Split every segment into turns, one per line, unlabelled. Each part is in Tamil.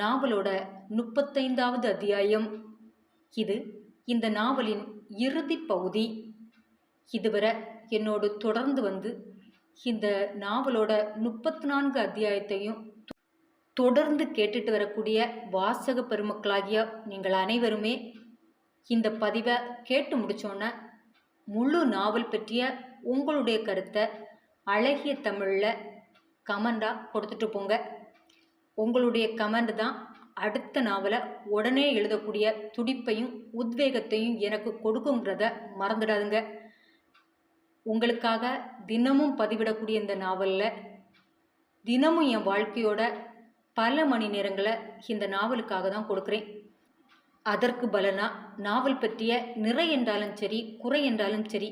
நாவலோட முப்பத்தைந்தாவது அத்தியாயம். இது இந்த நாவலின் இறுதி பகுதி. இதுவரை என்னோடு தொடர்ந்து வந்து இந்த நாவலோட முப்பத்தி நான்கு அத்தியாயத்தையும் தொடர்ந்து கேட்டுட்டு வரக்கூடிய வாசக பெருமக்களாகிய நீங்கள் அனைவருமே இந்த பதிவை கேட்டு முடிச்சோன்னே முழு நாவல் பற்றிய உங்களுடைய கருத்தை அழகிய தமிழில் கமெண்டாக கொடுத்துட்டு போங்க. உங்களுடைய கமெண்ட் தான் அடுத்த நாவலை உடனே எழுதக்கூடிய துடிப்பையும் உத்வேகத்தையும் எனக்கு கொடுக்குங்கிறத மறந்துடாதுங்க. உங்களுக்காக தினமும் பதிவிடக்கூடிய இந்த நாவலில் தினமும் என் வாழ்க்கையோட பல மணி நேரங்களை இந்த நாவலுக்காக தான் கொடுக்குறேன். அதற்கு பலனா நாவல் பற்றிய நிறை என்றாலும் சரி குறை என்றாலும் சரி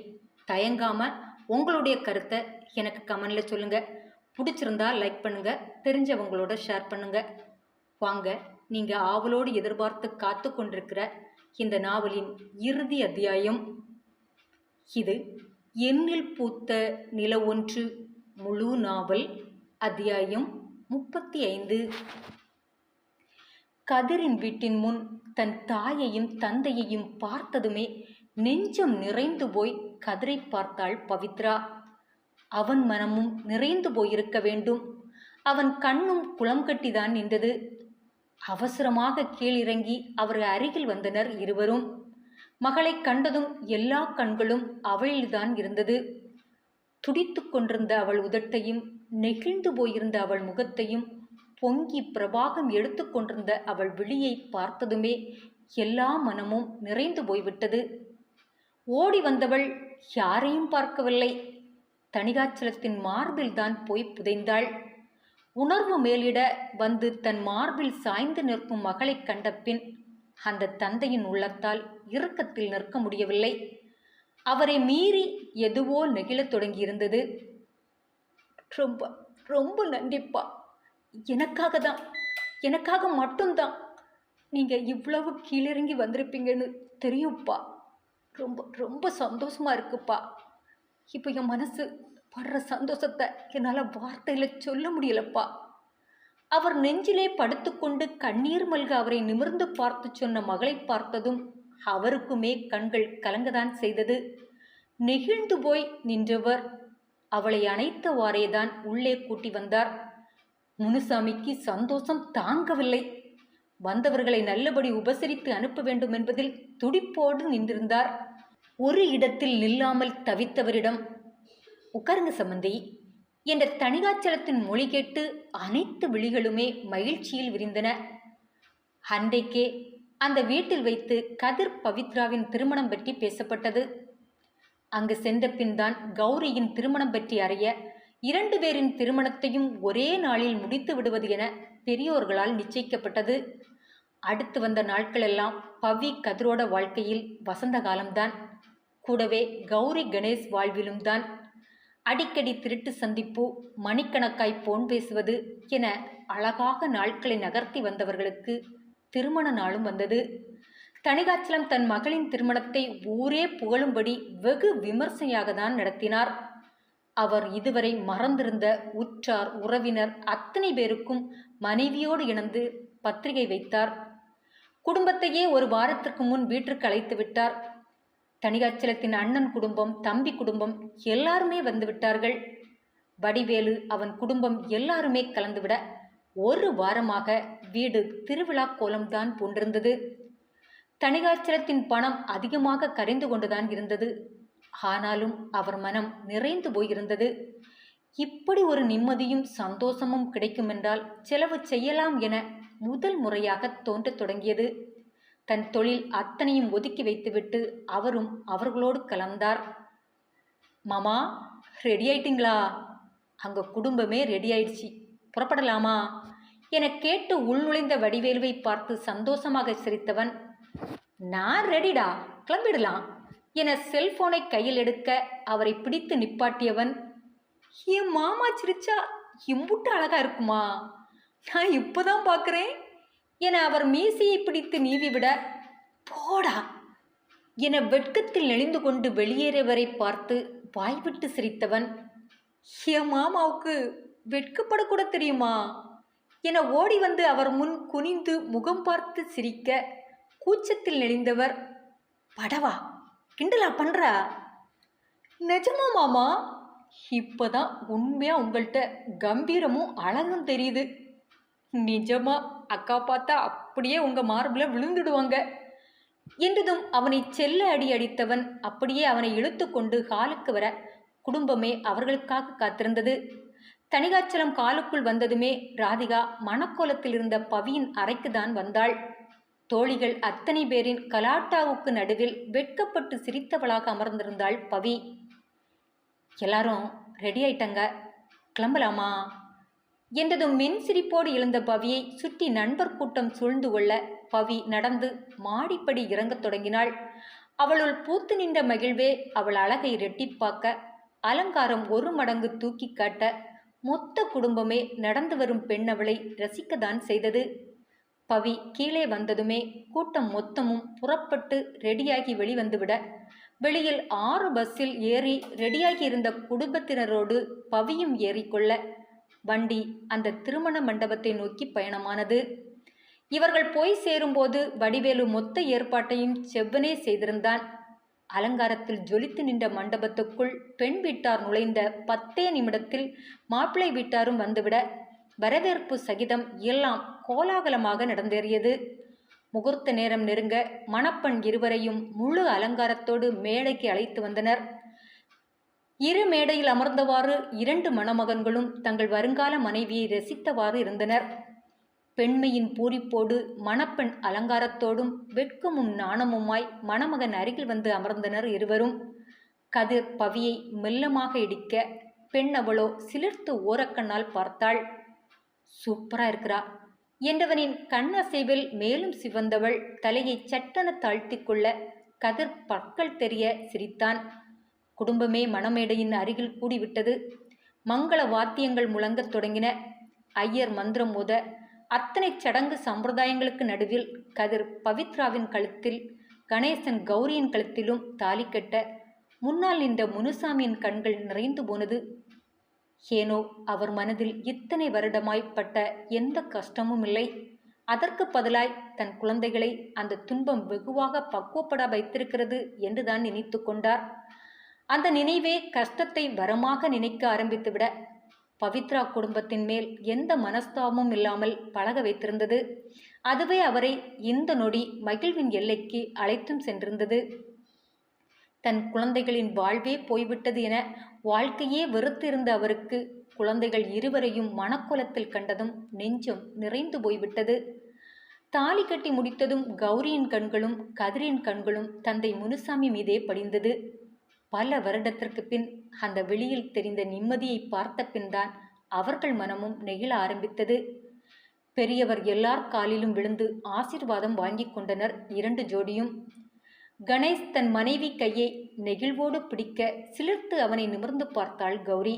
தயங்காமல் உங்களுடைய கருத்தை எனக்கு கமெண்டில் சொல்லுங்கள் பிடிச்சிருந்தா லைக் பண்ணுங்கள் தெரிஞ்சவங்களோட ஷேர் பண்ணுங்கள் வாங்க நீங்கள் ஆவலோடு எதிர்பார்த்து காத்து கொண்டிருக்கிற இந்த நாவலின் இறுதி அத்தியாயம் இது. எண்ணில் பூத்த நில ஒன்று முழு நாவல் அத்தியாயம் முப்பத்தி ஐந்து கதிரின் வீட்டின் முன் தன் தாயையும் தந்தையையும் பார்த்ததுமே நெஞ்சம் நிறைந்து போய் கதிரை பார்த்தாள் பவித்ரா. அவன் மனமும் நிறைந்து போயிருக்க வேண்டும். அவன் கண்ணும் குளம் கட்டிதான் நின்றது. அவசரமாக கீழிறங்கி அவர் அருகில் வந்தனர் இருவரும். மகளை கண்டதும் எல்லா கண்களும் அவளில்தான் இருந்தது. துடித்து கொண்டிருந்த அவள் உதட்டையும் நெகிழ்ந்து போயிருந்த அவள் முகத்தையும் பொங்கி பிரபாகம் எடுத்து கொண்டிருந்த அவள் விழியை பார்த்ததுமே எல்லா மனமும் நிறைந்து போய்விட்டது. ஓடி வந்தவள் யாரையும் பார்க்கவில்லை. தணிகாச்சலத்தின் மார்பில் தான் போய் புதைந்தாள். உணர்வு மேலிட வந்து தன் மார்பில் சாய்ந்து நிற்கும் மகளைக் கண்ட பின் அந்த தந்தையின் உள்ளத்தால் இறுக்கத்தில் நிற்க முடியவில்லை. அவரை மீறி எதுவோ நெகிழத் தொடங்கியிருந்தது. ரொம்ப ரொம்ப நன்றிப்பா. எனக்காக தான் எனக்காக மட்டும்தான் நீங்கள் இவ்வளவு கீழிறங்கி வந்திருப்பீங்கன்னு தெரியும்ப்பா ரொம்ப ரொம்ப சந்தோஷமாக இருக்குப்பா. இப்போ என் மனசு படுற சந்தோஷத்தை என்னால் வார்த்தையில் சொல்ல முடியலப்பா. அவர் நெஞ்சிலே படுத்துக்கொண்டு கண்ணீர் மல்க அவரை நிமிர்ந்து பார்த்து சொன்ன மகளை பார்த்ததும் அவருக்குமே கண்கள் கலங்கதான் செய்தது. நெகிழ்ந்து போய் நின்றவர் அவளை அணைத்தவாறேதான் உள்ளே கூட்டி வந்தார். முனுசாமிக்கு சந்தோஷம் தாங்கவில்லை. வந்தவர்களை நல்லபடி உபசரித்து அனுப்ப வேண்டும் என்பதில் துடிப்போடு நின்றிருந்தார். ஒரு இடத்தில் நில்லாமல் தவித்தவரிடம் உட்காருங்க சம்பந்தி என்ற தணிகாச்சலத்தின் மொழி கேட்டு அனைத்து விழிகளுமே மகிழ்ச்சியில் விரிந்தன. அன்றைக்கே அந்த வீட்டில் வைத்து கதிர் பவித்ராவின் திருமணம் பற்றி பேசப்பட்டது. அங்கு சென்ற பின்தான் கௌரியின் திருமணம் பற்றி அறிய இரண்டு பேரின் திருமணத்தையும் ஒரே நாளில் முடித்து விடுவது என பெரியோர்களால் நிச்சயிக்கப்பட்டது. அடுத்து வந்த நாட்களெல்லாம் பவி கதிரோட வாழ்க்கையில் வசந்த காலம்தான். கூடவே கௌரி கணேஷ் வாழ்விலும் தான். அடிக்கடி திருட்டு சந்திப்பு மணிக்கணக்காய் போன் பேசுவது என அழகாக நாட்களை நகர்த்தி வந்தவர்களுக்கு திருமண நாளும் வந்தது. தணிகாச்சலம் தன் மகளின் திருமணத்தை ஊரே புகழும்படி வெகு விமர்சையாக தான் நடத்தினார். அவர் இதுவரை மறந்திருந்த உற்றார் உறவினர் அத்தனை பேருக்கும் மனைவியோடு இணைந்து பத்திரிகை வைத்தார். குடும்பத்தையே ஒரு வாரத்திற்கு முன் வீட்டிற்கு அழைத்து விட்டார். தனிகாச்சலத்தின் அண்ணன் குடும்பம் தம்பி குடும்பம் எல்லாருமே வந்து விட்டார்கள். வடிவேலு அவன் குடும்பம் எல்லாருமே கலந்துவிட ஒரு வாரமாக வீடு திருவிழா கோலம்தான் போன்றிருந்தது. தனிகாச்சலத்தின் பணம் அதிகமாக கரைந்து கொண்டுதான் இருந்தது. ஆனாலும் அவர் மனம் நிறைந்து போயிருந்தது. இப்படி ஒரு நிம்மதியும் சந்தோஷமும் கிடைக்குமென்றால் செலவு செய்யலாம் என முதல் முறையாக தோன்றத் தொடங்கியது. தன் தொழில் அத்தனையும் ஒதுக்கி வைத்துவிட்டு அவரும் அவர்களோடு கலந்தார். மாமா ரெடி ஆயிட்டீங்களா? அங்கே குடும்பமே ரெடி ஆயிடுச்சு. புறப்படலாமா? என கேட்டு உள்நுழைந்த வடிவேலுவை பார்த்து சந்தோஷமாக சிரித்தவன் நான் ரெடிடா கிளம்பிடலாம். என செல்போனை கையில் எடுக்க அவரை பிடித்து நிப்பாட்டியவன் என் மாமா சிரிச்சா இம்புட்டு அழகா இருக்குமா? நான் இப்போதான் பார்க்குறேன் என அவர் மீசையை பிடித்து நீவிவிட போடா என வெட்கத்தில் நெளிந்து கொண்டு வெளியேறியவரை பார்த்து வாய்விட்டு சிரித்தவன் என் மாமாவுக்கு வெட்கப்படக்கூட தெரியுமா? என ஓடி வந்து அவர் முன் குனிந்து முகம் பார்த்து சிரிக்க கூச்சத்தில் நெளிந்தவர் படவா கிண்டலா பண்ணுறா நிஜமா மாமா இப்போதான் உண்மையாக உங்கள்கிட்ட கம்பீரமும் அழகும் தெரியுது. நிஜமா அக்கா பார்த்தா அப்படியே உங்க மார்பில் விழுந்துடுவாங்க. என்றதும் அவனை செல்ல அடி அடித்தவன் அப்படியே அவனை இழுத்து கொண்டு ஹாலுக்கு வர குடும்பமே அவர்களுக்காக காத்திருந்தது. தனிகாச்சலம் காலுக்குள் வந்ததுமே ராதிகா மணக்கோலத்தில் இருந்த பவியின் அறைக்கு தான் வந்தாள். தோழிகள் அத்தனை பேரின் கலாட்டாவுக்கு நடுவில் வெட்கப்பட்டு சிரித்தவளாக அமர்ந்திருந்தாள் பவி. எல்லாரும் ரெடி ஆயிட்டங்க. கிளம்பலாமா? என்றதும் மின் சிரிப்போடு எழுந்த பவியை சுற்றி நண்பர் கூட்டம் சூழ்ந்து கொள்ள பவி நடந்து மாடிப்படி இறங்கத் தொடங்கினாள். அவளுள் பூத்து நின்ற மகிழ்வே அவள் அழகை ரெட்டிப்பாக்க அலங்காரம் ஒரு மடங்கு தூக்கி காட்ட மொத்த குடும்பமே நடந்து வரும் பெண் அவளை ரசிக்கத்தான் செய்தது. பவி கீழே வந்ததுமே கூட்டம் மொத்தமும் புறப்பட்டு ரெடியாகி வெளிவந்துவிட வெளியில் ஆறு பஸ்ஸில் ஏறி ரெடியாகி இருந்த குடும்பத்தினரோடு பவியும் ஏறிக்கொள்ள வண்டி அந்த திருமண மண்டபத்தை நோக்கி பயணமானது. இவர்கள் போய் சேரும்போது வடிவேலு மொத்த ஏற்பாட்டையும் செவ்வனே செய்திருந்தான். அலங்காரத்தில் ஜொலித்து நின்ற மண்டபத்துக்குள் பெண் வீட்டார் நுழைந்த பத்தே நிமிடத்தில் மாப்பிள்ளை வீட்டாரும் வந்துவிட வரவேற்பு சகிதம் எல்லாம் கோலாகலமாக நடந்தேறியது. முகூர்த்த நேரம் நெருங்க மணப்பெண் இருவரையும் முழு அலங்காரத்தோடு மேடைக்கு அழைத்து வந்தனர். இரு மேடையில் அமர்ந்தவாறு இரண்டு மணமகன்களும் தங்கள் வருங்கால மனைவியை ரசித்தவாறு இருந்தனர். பெண்மையின் பூரிப்போடு மணப்பெண் அலங்காரத்தோடும் வெட்கமும் நாணமுமாய் மணமகன் அருகில் வந்து அமர்ந்தனர் இருவரும். கதிர் பவியை மெல்லமாக இடிக்க பெண் அவளோ சிலிர்த்து ஓரக்கண்ணால் பார்த்தாள். சூப்பரா இருக்கிறா என்றவனின் கண்ணசைவில் மேலும் சிவந்தவள் தலையை சட்டென தாழ்த்தி கொள்ள கதிர் பற்கள் தெரிய சிரித்தான். குடும்பமே மணமேடையின் அருகில் கூடிவிட்டது. மங்கள வாத்தியங்கள் முழங்கத் தொடங்கின. ஐயர் மந்திரம் மோத அத்தனை சடங்கு சம்பிரதாயங்களுக்கு நடுவில் கதிர் பவித்ராவின் கழுத்தில் கணேசன் கௌரியின் கழுத்திலும் தாலி கட்ட முன்னால் நின்ற முனுசாமியின் கண்கள் நிறைந்து போனது. ஏனோ அவர் மனதில் இத்தனை வருடமாய்ப்பட்ட எந்த கஷ்டமும் இல்லை. அதற்கு பதிலாய் தன் குழந்தைகளை அந்த துன்பம் வெகுவாக பக்குவப்பட வைத்திருக்கிறது என்றுதான் நினைத்து கொண்டார். அந்த நினைவே கஷ்டத்தை வரமாக நினைக்க ஆரம்பித்துவிட பவித்ரா குடும்பத்தின் மேல் எந்த மனஸ்தாபமும் இல்லாமல் பழக வைத்திருந்தது. அதுவே அவரை இந்த நொடி மகிழ்வின் எல்லைக்கு அழைத்தும் சென்றிருந்தது. தன் குழந்தைகளின் வாழ்வே போய்விட்டது என வாழ்க்கையே வெறுத்திருந்த அவருக்கு குழந்தைகள் இருவரையும் மனக்குலத்தில் கண்டதும் நெஞ்சம் நிறைந்து போய்விட்டது. தாலி கட்டி முடித்ததும் கௌரியின் கண்களும் கதிரின் கண்களும் தந்தை முனுசாமி மீதே படிந்தது. பல வருடத்திற்கு பின் அந்த வெளியில் தெரிந்த நிம்மதியை பார்த்த பின்தான் அவர்கள் மனமும் நெகிழ ஆரம்பித்தது. பெரியவர் எல்லார் காலிலும் விழுந்து ஆசீர்வாதம் வாங்கி கொண்டனர் இரண்டு ஜோடியும். கணேஷ் தன் மனைவி கையை நெகிழ்வோடு பிடிக்க சிலிர்த்து அவனை நிமிர்ந்து பார்த்தாள் கௌரி.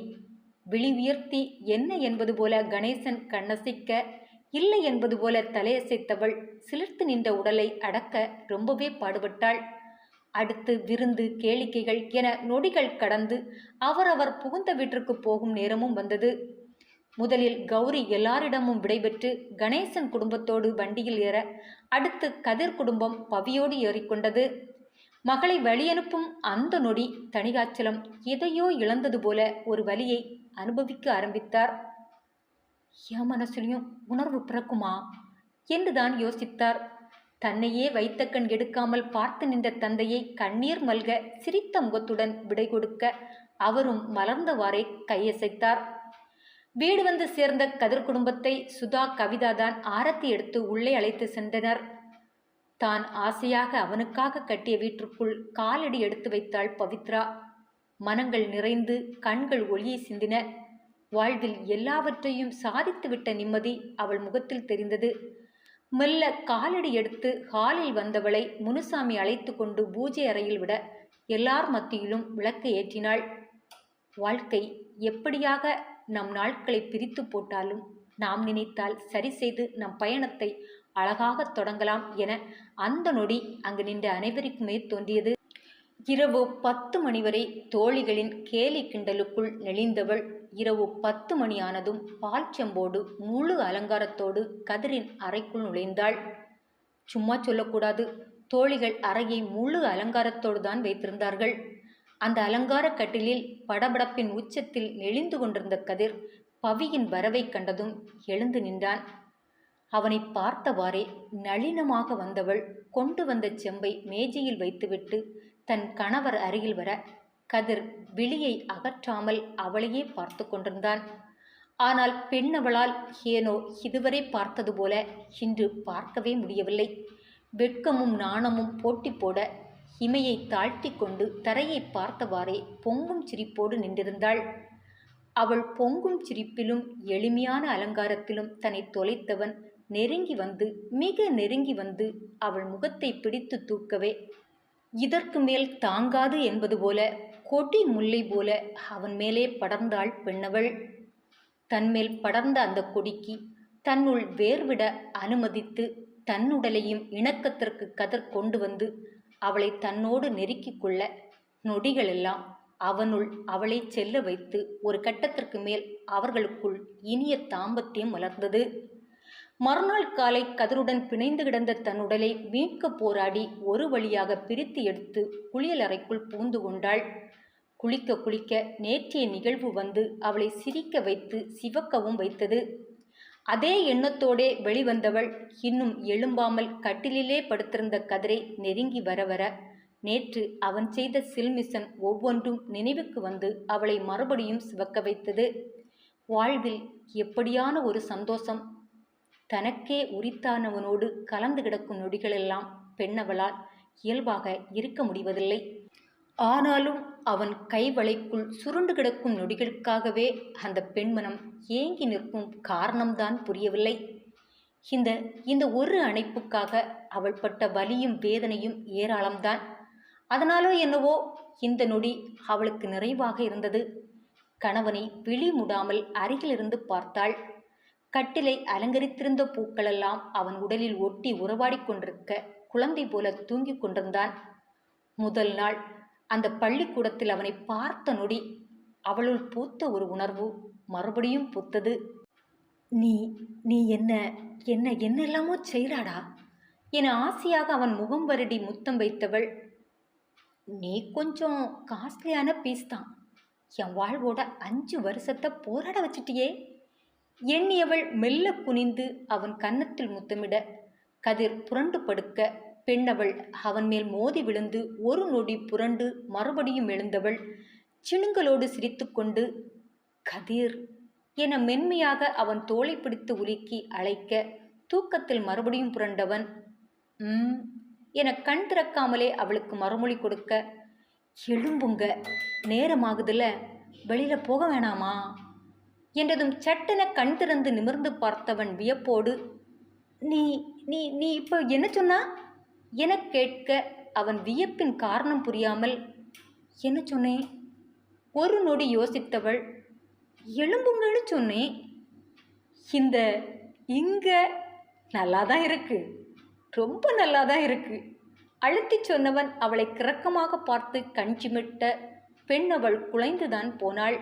விழி உயர்த்தி என்ன என்பது போல கணேசன் கண்ணசைக்க? இல்லை என்பது போல தலையசைத்தவள். சிலிர்த்து நின்ற உடலை அடக்க ரொம்பவே பாடுபட்டாள். அடுத்து விருந்து கேளிக்கைகள் என நொடிகள் கடந்து அவரவர் புகுந்த வீட்டிற்கு போகும் நேரமும் வந்தது. முதலில் கௌரி எல்லாரிடமும் விடைபெற்று கணேசன் குடும்பத்தோடு வண்டியில் ஏற அடுத்து கதிர் குடும்பம் பவியோடு ஏறிக்கொண்டது மகளை வழியனுப்பும் அந்த நொடி தணிகாச்சலம் எதையோ இழந்தது போல ஒரு வலியை அனுபவிக்க ஆரம்பித்தார். என் மனசுலையும் உணர்வு பிறக்குமா? என்றுதான் யோசித்தார். தன்னையே வைத்த கண் எடுக்காமல் பார்த்து நின்ற தந்தையை கண்ணீர் மல்க சிரித்த முகத்துடன் விடை கொடுக்க அவரும் மலர்ந்தவாறே கையசைத்தார். வீடு வந்து சேர்ந்த கதிர் குடும்பத்தை சுதா கவிதா தான் ஆரத்தி எடுத்து உள்ளே அழைத்து சென்றனர். தான் ஆசையாக அவனுக்காக கட்டிய வீட்டிற்குள் காலடி எடுத்து வைத்தாள் பவித்ரா. மனங்கள் நிறைந்து கண்கள் ஒளியை சிந்தின. வாழ்வில் எல்லாவற்றையும் சாதித்துவிட்ட நிம்மதி அவள் முகத்தில் தெரிந்தது. மெல்ல காலடி எடுத்து ஹாலில் வந்தவளை முனுசாமி அழைத்து கொண்டு பூஜை அறையில் விட எல்லார் மத்தியிலும் விளக்கை ஏற்றினாள். வாழ்க்கை எப்படியாக நம் நாட்களை பிரித்து போட்டாலும் நாம் நினைத்தால் சரி செய்து நம் பயணத்தை அழகாக தொடங்கலாம் என அந்த நொடி அங்கு நின்ற அனைவருக்குமே தோன்றியது. இரவு பத்து மணி வரை தோழிகளின் கேலி கிண்டலுக்குள் நெளிந்தவள். இரவு பத்து மணியானதும் பால் செம்போடு முழு அலங்காரத்தோடு கதிரின் அறைக்குள் நுழைந்தாள். சும்மா சொல்லக்கூடாது. தோழிகள் அறையை முழு அலங்காரத்தோடு தான் வைத்திருந்தார்கள். அந்த அலங்கார கட்டிலில் படபடப்பின் உச்சத்தில் நெளிந்து கொண்டிருந்த கதிர் பவியின் வரவைக் கண்டதும் எழுந்து நின்றான். அவனை பார்த்தவாறே நளினமாக வந்தவள் கொண்டு வந்த செம்பை மேஜையில் வைத்துவிட்டு தன் கணவர் அருகில் வர கதிர் விழியை அகற்றாமல் அவளையே பார்த்து கொண்டிருந்தான். ஆனால் பெண்ணவளால் ஏனோ இதுவரை பார்த்தது போல இன்று பார்க்கவே முடியவில்லை. வெட்கமும் நாணமும் போட்டி போட இமையை தாழ்த்தி கொண்டு தரையை பார்த்தவாறே பொங்கும் சிரிப்போடு நின்றிருந்தாள். அவள் பொங்கும் சிரிப்பிலும் எளிமையான அலங்காரத்திலும் தன்னை தொலைத்தவன் நெருங்கி வந்து மிக நெருங்கி வந்து அவள் முகத்தை பிடித்து தூக்கவே இதற்கு மேல் தாங்காது என்பது போல கொடி முல்லை போல அவன் மேலே படர்ந்தாள் பெண்ணவள். தன்மேல் படர்ந்த அந்த கொடிக்கு தன்னுள் வேர்விட அனுமதித்து தன்னுடலையும் இணக்கத்திற்கு கதர் கொண்டு வந்து அவளை தன்னோடு நெருக்கிக் கொள்ள நொடிகளெல்லாம் அவனுள் அவளை செல்ல வைத்து ஒரு கட்டத்திற்கு மேல் அவர்களுக்குள் இனிய தாம்பத்தியம் மலர்ந்தது. மறுநாள் காலை கதருடன் பிணைந்து கிடந்த தன் உடலை மீட்க போராடி ஒரு வழியாக பிரித்து எடுத்து குளியலறைக்குள் புகுந்து கொண்டாள். குளிக்க குளிக்க நேற்றைய நிகழ்வு வந்து அவளை சிரிக்க வைத்து சிவக்கவும் வைத்தது. அதே எண்ணத்தோடே வெளிவந்தவள் இன்னும் எழும்பாமல் கட்டிலிலே படுத்திருந்த கதிரை நெருங்கி வர வர நேற்று அவன் செய்த சில்மிசன் ஒவ்வொன்றும் நினைவுக்கு வந்து அவளை மறுபடியும் சிவக்க வைத்தது. வாழ்வில் எப்படியான ஒரு சந்தோஷம் தனக்கே உரித்தானவனோடு கலந்து கிடக்கும் நொடிகளெல்லாம் பெண்ணவளால் இயல்பாக இருக்க முடிவதில்லை. ஆனாலும் அவன் கைவளைக்குள் சுருண்டு கிடக்கும் நொடிகளுக்காகவே அந்த பெண்மனம் ஏங்கி நிற்கும் காரணம்தான் புரியவில்லை. இந்த இந்த ஒரு அணைப்புக்காக அவள் பட்ட வலியும் வேதனையும் ஏராளம்தான். அதனாலோ என்னவோ இந்த நொடி அவளுக்கு நிறைவாக இருந்தது. கணவனை விழி முடாமல் அருகிலிருந்து பார்த்தாள். கட்டிலை அலங்கரித்திருந்த பூக்களெல்லாம் அவன் உடலில் ஒட்டி உறவாடி கொண்டிருக்க குழந்தை போல தூங்கிக் கொண்டிருந்தான். முதல் நாள் அந்த பள்ளிக்கூடத்தில் அவனை பார்த்த நொடி அவளுள் பூத்த ஒரு உணர்வு மறுபடியும் பூத்தது. நீ நீ என்ன என்ன என்னெல்லாமோ செய்கிறாடா என ஆசையாக அவன் முகம் வருடி முத்தம் வைத்தவள். நீ கொஞ்சம் காஸ்ட்லியான பீஸ் தான். என் வாழ்வோட அஞ்சு வருஷத்தை போராட வச்சிட்டியே. எண்ணியவள் மெல்ல குனிந்து அவன் கன்னத்தில் முத்தமிட கதிர் புரண்டு படுக்க பெண்ணவள் அவன் மேல் மோதி விழுந்து ஒரு நொடி புரண்டு மறுபடியும் எழுந்தவள் சிணுங்களோடு சிரித்துக்கொண்டு கதிர் என மென்மையாக அவன் தோளை பிடித்து உலுக்கி அழைக்க தூக்கத்தில் மறுபடியும் புரண்டவன் ம் என கண் திறக்காமலே அவளுக்கு மறுமொழி கொடுக்க எழும்புங்க நேரமாகுதுல வெளியில போக வேணாமா? என்றதும் சட்டென கண் திறந்து நிமிர்ந்து பார்த்தவன் வியப்போடு நீ நீ நீ இப்போ என்ன சொன்னா? எனக் கேட்க அவன் வியப்பின் காரணம் புரியாமல் என்ன சொன்னேன்? ஒரு நொடி யோசித்தவள் எலும்புங்கன்னு சொன்னேன். இந்த இங்க நல்லா தான் இருக்கு ரொம்ப நல்லா தான் இருக்கு. அழுத்தி சொன்னவன் அவளை கிறக்கமாக பார்த்து கஞ்சிமிட்ட பெண் அவள் குலைந்துதான் போனாள்.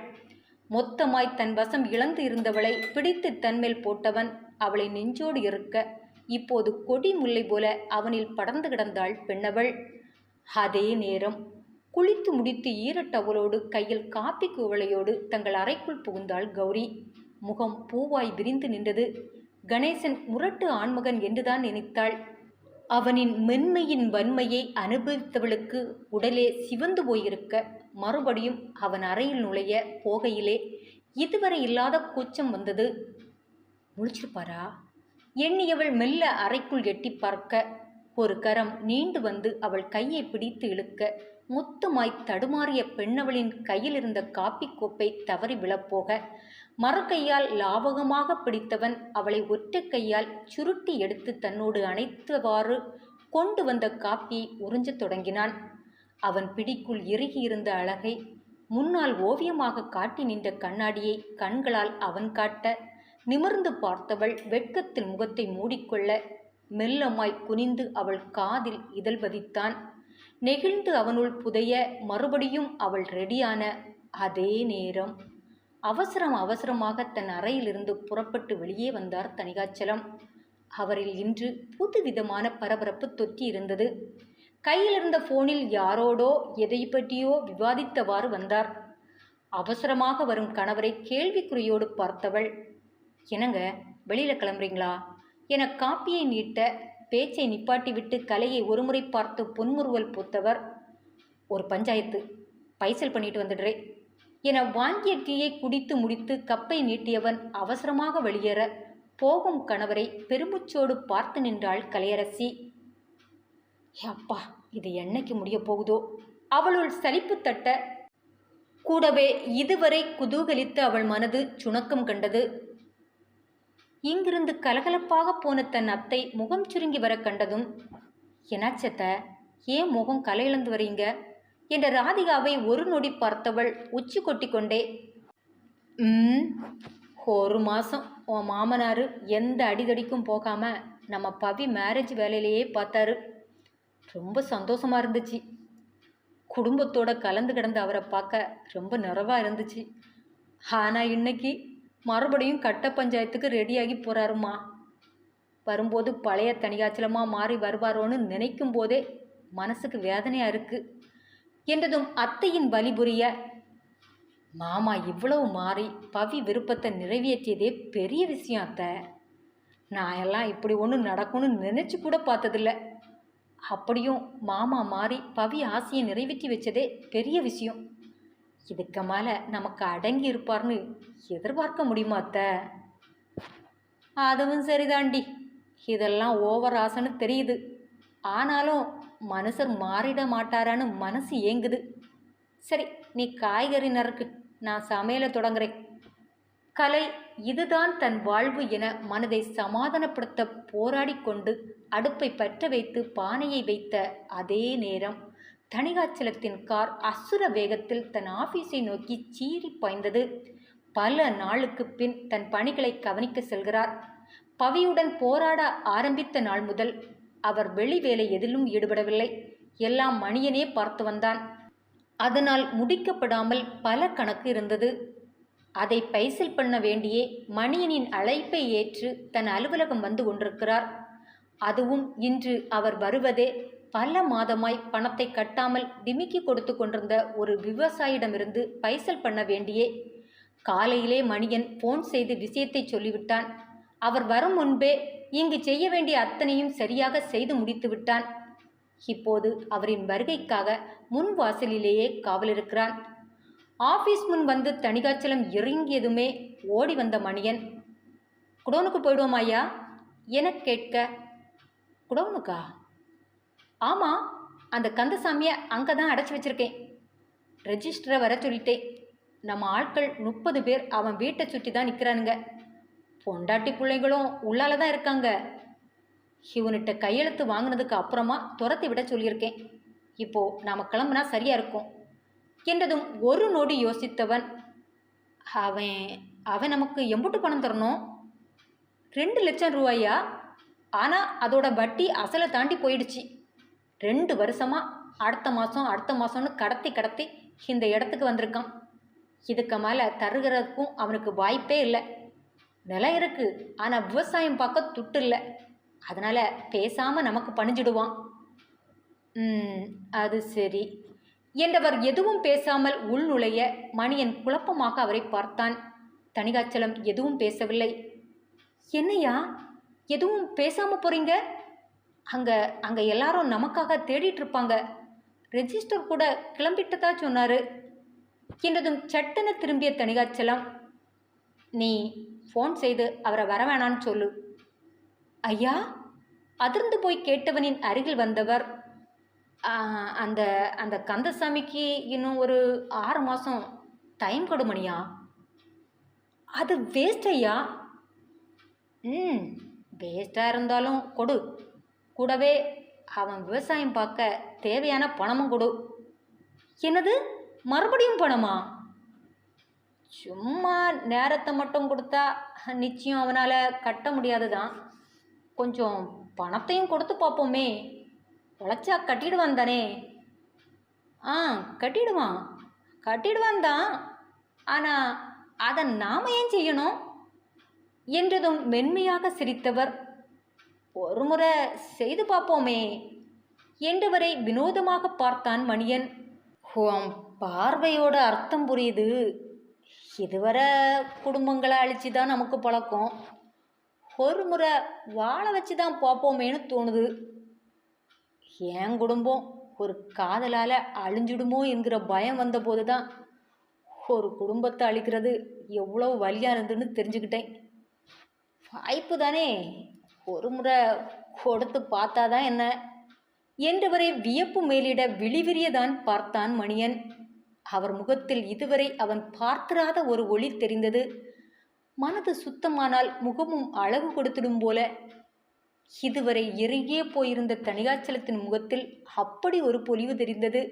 மொத்தமாய் தன் வசம் இழந்து இருந்தவளை பிடித்து தன்மேல் போட்டவன் அவளை நெஞ்சோடு இருக்க இப்போது கொடி முல்லை போல அவனில் படர்ந்து கிடந்தாள் பெண்ணவள். அதே நேரம் குளித்து முடித்து ஈரட்டவளோடு கையில் காப்பி குவளையோடு தங்கள் அறைக்குள் புகுந்தாள் கௌரி. முகம் பூவாய் விரிந்து நின்றது. கணேசன் முரட்டு ஆண்மகன் என்றுதான் நினைத்தாள். அவனின் மென்மையின் வன்மையை அனுபவித்தவளுக்கு உடலே சிவந்து போயிருக்க மறுபடியும் அவன் அறையில் நுழைய போகையிலே இதுவரை இல்லாத கூச்சம் வந்தது. முழிச்சிருப்பாரா? எண்ணியவள் மெல்ல அறைக்குள் எட்டி பார்க்க ஒரு கரம் நீண்டு வந்து அவள் கையை பிடித்து இழுக்க முத்துமாய் தடுமாறிய பெண்ணவளின் கையில் இருந்த காப்பி கோப்பை தவறி விழப்போக மறுக்கையால் லாவகமாக பிடித்தவன் அவளை ஒற்றை கையால் சுருட்டி எடுத்து தன்னோடு அணைத்தவாறு கொண்டு வந்த காப்பியை உறிஞ்சத் தொடங்கினான். அவன் பிடிக்குள் இறுகியிருந்த அழகை முன்னால் ஓவியமாக காட்டி நின்ற கண்ணாடியை கண்களால் அவன் காட்ட நிமிர்ந்து பார்த்தவள் வெட்கத்தில் முகத்தை மூடிக்கொள்ள மெல்லமாய் குனிந்து அவள் காதில் இதழ் பதித்தான். நெகிழ்ந்து அவனுள் புதைய மறுபடியும் அவள் ரெடியான அதே நேரம். அவசரம் அவசரமாக தன் அறையிலிருந்து புறப்பட்டு வெளியே வந்தார் தணிகாச்சலம். அவரில் இன்று புதுவிதமான பரபரப்பு தொற்றி இருந்தது கையில் இருந்த போனில் யாரோடோ எதை பற்றியோ விவாதித்தவாறு வந்தார். அவசரமாக வரும் கணவரை கேள்விக்குறியோடு பார்த்தவள் என்னங்க வெளியில் கிளம்புறீங்களா? என காப்பியை நீட்ட பேச்சை நிப்பாட்டிவிட்டு கலையை ஒருமுறை பார்த்து புன்முறுவல் பூத்தவர் ஒரு பஞ்சாயத்து பைசல் பண்ணிட்டு வந்துடுறே என வாங்கிய டீயை குடித்து முடித்து கப்பை நீட்டியவன் அவசரமாக வெளியேற போகும் கணவரை பெருமுச்சோடு பார்த்து நின்றாள் கலையரசி. அப்பா இது என்னைக்கு முடிய போகுதோ அவளுள் சலிப்பு தட்ட கூடவே இதுவரை குதூகலித்து அவள் மனது சுணக்கம் கண்டது. இங்கிருந்து கலகலப்பாக போன தன் அத்தை முகம் சுருங்கி வர கண்டதும் என்னாச்சத்த ஏன் முகம் கலையிழந்து வரீங்க? என்ற ராதிகாவை ஒரு நொடி பார்த்தவள் உச்சி கொட்டிக்கொண்டே ம் ஒரு மாதம் உன் மாமனார் எந்த அடிதடிக்கும் போகாமல் நம்ம பவி மேரேஜ் வேலையிலேயே பார்த்தாரு. ரொம்ப சந்தோஷமாக இருந்துச்சு. குடும்பத்தோட கலந்து கிடந்த அவரை பார்க்க ரொம்ப நிறைவாக இருந்துச்சு. ஆனால் இன்னைக்கு மறுபடியும் கட்ட பஞ்சாயத்துக்கு ரெடியாகி போகிறாருமா வரும்போது பழைய தனிகாச்சலமாக மாறி வருவாரோன்னு நினைக்கும் போதே மனசுக்கு வேதனையாக இருக்குது என்றதும் அத்தையின் வழிபுரிய மாமா இவ்வளவு மாறி பவி விருப்பத்தை நிறைவேற்றியதே பெரிய விஷயம் அத்தை. நான் எல்லாம் இப்படி ஒன்று நடக்கும்னு நினச்சி கூட பார்த்ததில்ல. அப்படியும் மாமா மாறி பவி ஆசையை நிறைவேற்றி வச்சதே பெரிய விஷயம். இதுக்கு மேலே நமக்கு அடங்கி இருப்பார்னு எதிர்பார்க்க முடியுமா அத்த? அதுவும் சரிதாண்டி. இதெல்லாம் ஓவர் ஆசைன்னு தெரியுது. ஆனாலும் மனுஷர் மாறிட மாட்டாரான்னு மனசு ஏங்குது. சரி நீ காய்கறி நறுக்கு. நான் சமையலை தொடங்குறேன். கலை இதுதான் தன் வாழ்வு என மனதை சமாதானப்படுத்த போராடி கொண்டு அடுப்பை பற்ற வைத்து பானையை வைத்த அதே நேரம் தணிகாச்சலத்தின் கார் அசுர வேகத்தில் தன் ஆபீஸை நோக்கி சீறி பாய்ந்தது. பல நாளுக்கு பின் தன் பணிகளை கவனிக்க செல்கிறார். பவியுடன் போராட ஆரம்பித்த நாள் முதல் அவர் வெளி வேலை எதிலும் ஈடுபடவில்லை. எல்லாம் மணியனே பார்த்து வந்தான். அதனால் முடிக்கப்படாமல் பல கணக்கு இருந்தது. அதை பைசல் பண்ண வேண்டியே மணியனின் அழைப்பை ஏற்று தன் அலுவலகம் வந்து கொண்டிருக்கிறார். அதுவும் இன்று அவர் வருவதே பல மாதமாய் பணத்தை கட்டாமல் டிமிக்கி கொடுத்து கொண்டிருந்த ஒரு விவசாயிடமிருந்து பைசல் பண்ண வேண்டியே. காலையிலே மணியன் ஃபோன் செய்து விஷயத்தை சொல்லிவிட்டான். அவர் வரும் முன்பே இங்கு செய்ய வேண்டிய அத்தனையும் சரியாக செய்து முடித்து விட்டான். இப்போது அவரின் வருகைக்காக முன் வாசலிலேயே காவலிருக்கிறான். ஆபீஸ் முன் வந்து தணிகாச்சலம் இறங்கியதுமே ஓடி வந்த மணியன். குடோனுக்கு போயிடுவோம் ஐயா என கேட்க குடோனுக்கா ஆமாம் அந்த கந்தசாமியை அங்கே தான் அடைச்சி வச்சிருக்கேன். ரெஜிஸ்டரை வர சொல்லிட்டேன். நம்ம ஆட்கள் முப்பது பேர் அவன் வீட்டை சுற்றி தான் நிற்கிறானுங்க பொண்டாட்டி பிள்ளைங்களும் உள்ளால தான் இருக்காங்க. இவன்கிட்ட கையெழுத்து வாங்கினதுக்கு அப்புறமா துரத்தி விட சொல்லியிருக்கேன். இப்போது நாம் கிளம்புனா சரியாக இருக்கும். என்றதும் ஒரு நொடி யோசித்தவன் அவன் அவன் நமக்கு எம்புட்டு பணம் தரணும்? ரெண்டு லட்சம் ரூபாயா? ஆனால் அதோட வட்டி அசலை தாண்டி போயிடுச்சு. ரெண்டு வருஷமாக அடுத்த மாதம் அடுத்த மாதம்னு கடத்தி கடத்தி இந்த இடத்துக்கு வந்திருக்கான். இதுக்கு மேலே தருகிறதுக்கும் அவனுக்கு வாய்ப்பே இல்லை. நிலம் இருக்கு ஆனால் விவசாயம் பார்க்க துட்டு இல்லை. அதனால் பேசாமல் நமக்கு பணிஞ்சிடுவான். அது சரி. என்றவர் எதுவும் பேசாமல் உள்நுழைய மணியன் குழப்பமாக அவரை பார்த்தான். தனிகாச்சலம் எதுவும் பேசவில்லை. என்னையா? எதுவும் பேசாமல் போகிறீங்க அங்கே அங்கே எல்லாரும் நமக்காக தேடிட்டு இருப்பாங்க. ரெஜிஸ்டர் கூட கிளம்பிட்டதா சொன்னார். என்றதும் சட்டென திரும்பிய தணிகாச்சலம் நீ ஃபோன் செய்து அவரை வர வேணான்னு சொல்லு. ஐயா? அதிர்ந்து போய் கேட்டவனின் அருகில் வந்தவர். அந்த அந்த கந்தசாமிக்கு இன்னும் ஒரு ஆறு மாதம் டைம் கொடுமணியா? அது வேஸ்ட் ஐயா? ம். வேஸ்ட்டாக இருந்தாலும் கொடு. கூடவே அவன் விவசாயம் பார்க்க தேவையான பணமும் கொடு. என்னது? மறுபடியும் பணமா? சும்மா நேரத்தை மட்டும் கொடுத்தா நிச்சயம் அவனால் கட்ட முடியாது தான் கொஞ்சம் பணத்தையும் கொடுத்து பார்ப்போமே. உழைச்சா கட்டிடுவான் தானே. ஆ கட்டிடுவான். கட்டிடுவான் தான். ஆனால் அதை நாம் ஏன் செய்யணும்? என்றதும் மென்மையாக சிரித்தவர் ஒரு முறை செய்து பார்ப்போமே என்றவரை வினோதமாக பார்த்தான் மணியன். உன் பார்வையோட அர்த்தம் புரியுது. இதுவரை குடும்பங்களை அழிச்சு தான் நமக்கு பழக்கம். ஒரு முறை வாழ வச்சு தான் பார்ப்போமேன்னு தோணுது. என் குடும்பம்? ஒரு காதலால் அழிஞ்சிடுமோ என்கிற பயம் வந்தபோது தான் ஒரு குடும்பத்தை அழிக்கிறது எவ்வளோ வலியாக இருந்துன்னு தெரிஞ்சுக்கிட்டேன். வாய்ப்பு தானே ஒரு முறை கொடுத்து பார்த்தா தான் என்ன? என்றவரை வியப்பு மேலிட விழிவிரியதான் பார்த்தான் மணியன். அவர் முகத்தில் இதுவரை அவன் பார்த்திராத ஒரு ஒளி தெரிந்தது. மனது சுத்தமானால் முகமும் அழகு கொடுத்துடும் போல. இதுவரை இறுகியே போயிருந்த தணிகாச்சலத்தின் முகத்தில் அப்படி ஒரு பொலிவு தெரிந்தது.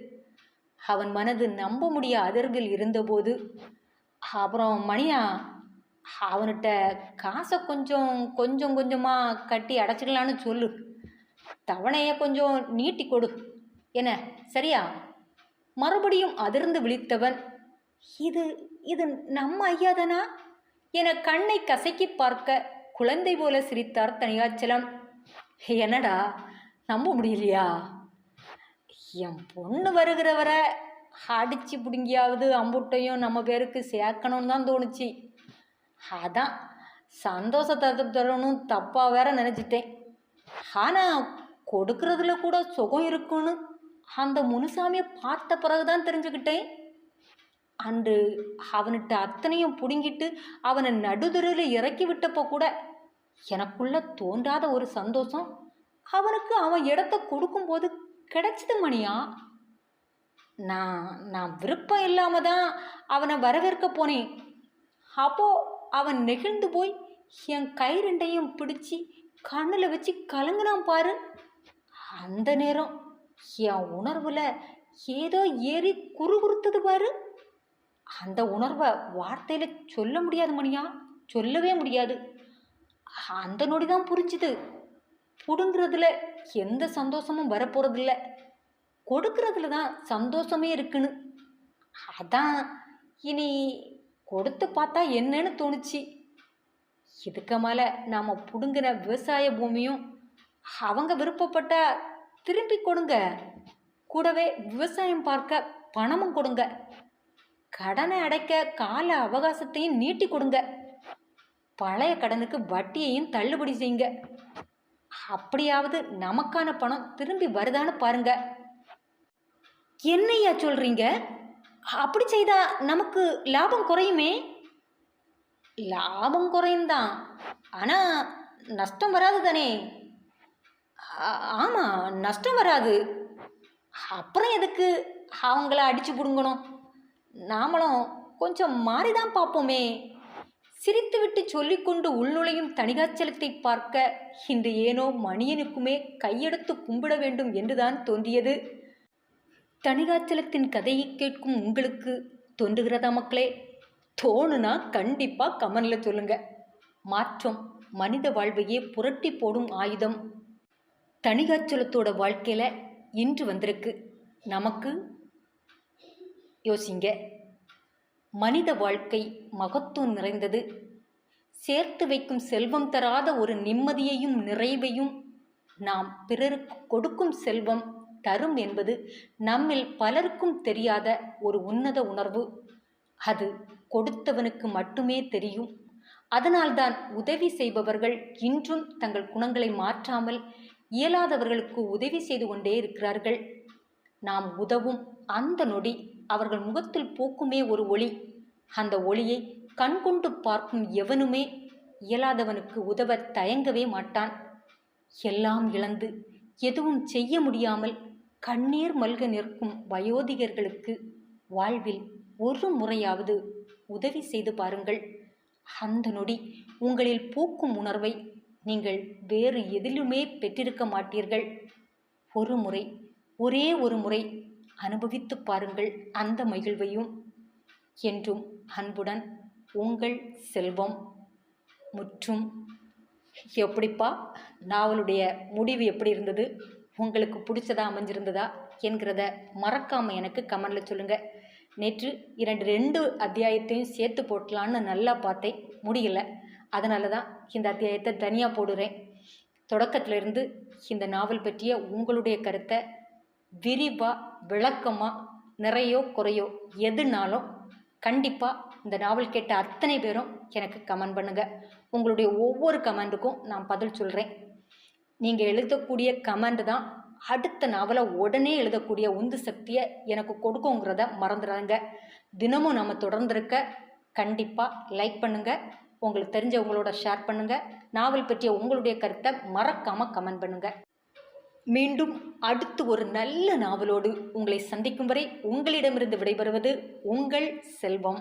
அவன் மனது நம்ப முடிய அதிர்வில் இருந்தபோது அப்புறம் மணியா அவன்கிட்ட காசை கொஞ்சம் கொஞ்சம் கொஞ்சமாக கட்டி அடைச்சிக்கலான்னு சொல்லு. தவணையை கொஞ்சம் நீட்டி கொடு. என்ன? சரியா? மறுபடியும் அதிர்ந்து விழித்தவன் இது இது நம்ம ஐயாதானா என கண்ணை கசக்கி பார்க்க குழந்தை போல சிரித்தார் தனியாச்சலம். என்னடா? நம்ப முடியலையா? என் பொண்ணு வருகிறவரை அடித்து அடிச்சு பிடுங்கியாவது அம்புட்டையும் நம்ம பேருக்கு சேர்க்கணும்னு தான் தோணுச்சு. அதான். சந்தோஷத்தை தரணும் தப்பாக வேற நினச்சிட்டேன். ஆனால் கொடுக்கறதுல கூட சுகம் இருக்குன்னு அந்த முனுசாமியை பார்த்த பிறகு தான் தெரிஞ்சுக்கிட்டேன். அன்று அவன்கிட்ட அத்தனையும் பிடுங்கிட்டு அவனை நடுதரில் இறக்கி விட்டப்போ கூட எனக்குள்ள தோன்றாத ஒரு சந்தோஷம் அவனுக்கு அவன் இடத்த கொடுக்கும்போது கிடைச்சது மணியா? நான் நான் விருப்பம் இல்லாம தான் அவனை வரவேற்க போனேன். அப்போ அவன் நெகிழ்ந்து போய் என் கை ரெண்டையும் பிடிச்சி கண்ணில் வச்சு கலங்குனான் பாரு. அந்த நேரம் என் உணர்வில் ஏதோ ஏறி குறுகுறுத்தது பாரு. அந்த உணர்வை வார்த்தையில் சொல்ல முடியாது மணியா? சொல்லவே முடியாது. அந்த நொடி தான் புரிஞ்சுது. பிடுங்கிறதுல எந்த சந்தோஷமும் வரப்போகிறதில்ல கொடுக்கறதுல தான் சந்தோஷமே இருக்குன்னு. அதான் இனி கொடுத்து பார்த்தா என்னன்னு தோணுச்சு. இதுக்கு மேலே நாம் பிடுங்கின விவசாய பூமியும் அவங்க விருப்பப்பட்ட திரும்பி கொடுங்க. கூடவே விவசாயம் பார்க்க பணமும் கொடுங்க. கடனை அடைக்க கால அவகாசத்தையும் நீட்டி கொடுங்க. பழைய கடனுக்கு வட்டியையும் தள்ளுபடி செய்யுங்க. அப்படியாவது நமக்கான பணம் திரும்பி வருதான்னு பாருங்க. என்னையா சொல்றீங்க? அப்படி செய்தால் நமக்கு லாபம் குறையுமே? லாபம் குறையும் தான் ஆனால் நஷ்டம் வராது தானே? ஆமாம் நஷ்டம் வராது. அப்புறம் எதுக்கு? அவங்கள அடித்து பிடுங்கணும். நாமளும் கொஞ்சம் மாறி தான் பார்ப்போமே சிரித்துவிட்டு சொல்லிக்கொண்டு உள்நுழையும் தணிகாச்சலத்தை பார்க்க இன்று ஏனோ மணியனுக்குமே கையெடுத்து கும்பிட வேண்டும் என்றுதான் தோன்றியது. தணிகாச்சலத்தின் கதையை கேட்கும் உங்களுக்கு தோன்றுகிறதா மக்களே? தோணுனா கண்டிப்பாக கமெண்டில் சொல்லுங்க. மாற்றம் மனித வாழ்வையே புரட்டி போடும் ஆயுதம். தணிகாச்சலத்தோட வாழ்க்கையில் இன்று வந்திருக்கு. நமக்கு யோசிங்க. மனித வாழ்க்கை மகத்துவம் நிறைந்தது. சேர்த்து வைக்கும் செல்வம் தராத ஒரு நிம்மதியையும் நிறைவையும் நாம் பிறருக்கு கொடுக்கும் செல்வம் தரும் என்பது நம்மில் பலருக்கும் தெரியாத ஒரு உன்னத உணர்வு. அது கொடுத்தவனுக்கு மட்டுமே தெரியும். அதனால்தான் உதவி செய்பவர்கள் இன்றும் தங்கள் குணங்களை மாற்றாமல் இயலாதவர்களுக்கு உதவி செய்து கொண்டே இருக்கிறார்கள். நாம் உதவும் அந்த நொடி அவர்கள் முகத்தில் பூக்குமே ஒரு ஒளி. அந்த ஒளியை கண்கொண்டு பார்க்கும் எவனுமே இயலாதவனுக்கு உதவ தயங்கவே மாட்டான். எல்லாம் இழந்து எதுவும் செய்ய முடியாமல் கண்ணீர் மல்க நிற்கும் வயோதிகர்களுக்கு வாழ்வில் ஒரு முறையாவது உதவி செய்து பாருங்கள். அந்த நொடி உங்களில் பூக்கும் உணர்வை நீங்கள் வேறு எதிலுமே பெற்றிருக்க மாட்டீர்கள். ஒரு முறை ஒரே ஒரு முறை அனுபவித்து பாருங்கள் அந்த மகிழ்வையும். என்றும் அன்புடன் உங்கள் செல்வம். மற்றும் எப்படிப்பா நாவலுடைய முடிவு எப்படி இருந்தது? உங்களுக்கு பிடிச்சதா அமைஞ்சிருந்ததா என்கிறத மறக்காமல் எனக்கு கமெண்டில் சொல்லுங்கள் நேற்று இரண்டு ரெண்டு அத்தியாயத்தையும் சேர்த்து போட்டலான்னு நல்லா பார்த்தேன். முடியல. அதனால தான் இந்த அத்தியாயத்தை தனியாக போடுறேன். தொடக்கத்திலிருந்து இந்த நாவல் பற்றிய உங்களுடைய கருத்தை விரிவாக விளக்கமாக நிறையோ குறையோ எதுனாலும் கண்டிப்பாக இந்த நாவல் கேட்ட அத்தனை பேரும் எனக்கு கமெண்ட் பண்ணுங்கள் உங்களுடைய ஒவ்வொரு கமெண்ட்டுக்கும் நான் பதில் சொல்கிறேன் நீங்கள் எழுதக்கூடிய கமெண்ட் தான் அடுத்த நாவலை உடனே எழுதக்கூடிய உந்து சக்தியை எனக்கு கொடுக்குங்கிறத மறந்துடாங்க தினமும் நம்ம தொடர்ந்துருக்க கண்டிப்பாக லைக் பண்ணுங்கள் உங்களுக்கு தெரிஞ்சவங்களோட ஷேர் பண்ணுங்கள் நாவல் பற்றிய உங்களுடைய கருத்தை மறக்காமல் கமெண்ட் பண்ணுங்கள் மீண்டும் அடுத்து ஒரு நல்ல நாவலோடு உங்களை சந்திக்கும் வரை உங்களிடமிருந்து விடைபெறுவது உங்கள் செல்வம்.